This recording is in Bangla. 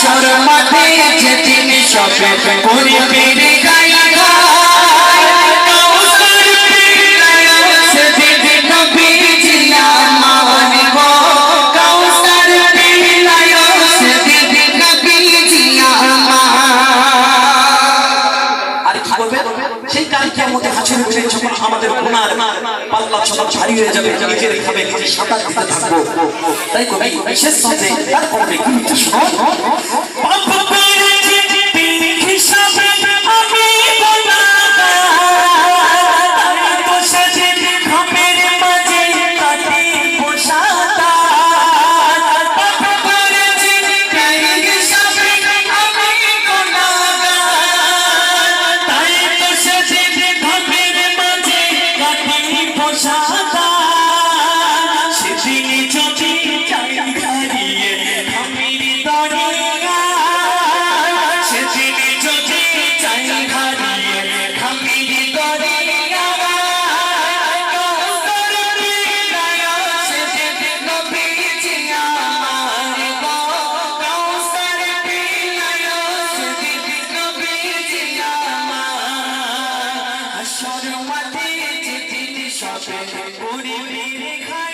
সরমতে যেদিন সবে করিবে গায়া কালকে কেমন হাজির হয়ে যখন আমাদের গুনার পাল্লা যখন ভারী হয়ে যাবে, নিজের খাবে দিতে থাকব। তাই কবি শেষ হতে তার কবে কিন্তু রে রেখা